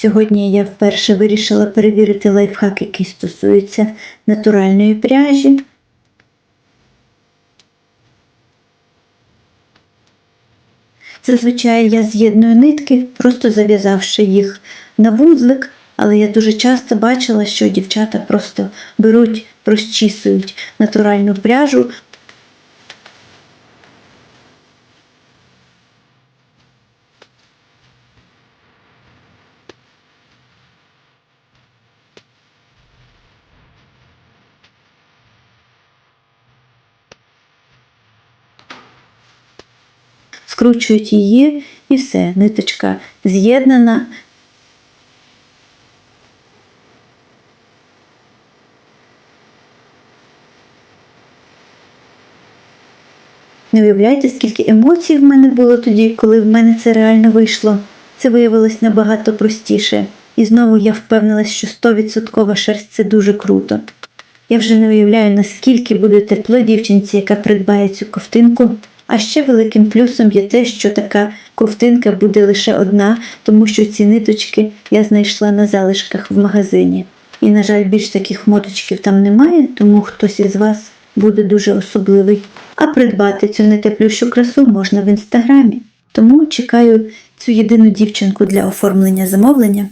Сьогодні я вперше вирішила перевірити лайфхак, який стосується натуральної пряжі. Зазвичай я з'єдную нитки, просто зав'язавши їх на вузлик, але я дуже часто бачила, що дівчата просто беруть, розчісують натуральну пряжу, скручують її і все, ниточка з'єднана. Не уявляєте, скільки емоцій в мене було тоді, коли в мене це реально вийшло. Це виявилось набагато простіше. І знову я впевнилась, що 100% шерсть це дуже круто. Я вже не уявляю, наскільки буде тепло дівчинці, яка придбає цю ковтинку. А ще великим плюсом є те, що така ковтинка буде лише одна, тому що ці ниточки я знайшла на залишках в магазині. І, на жаль, більш таких моточків там немає, тому хтось із вас буде дуже особливий. А придбати цю нетеплющу красу можна в інстаграмі. Тому чекаю цю єдину дівчинку для оформлення замовлення.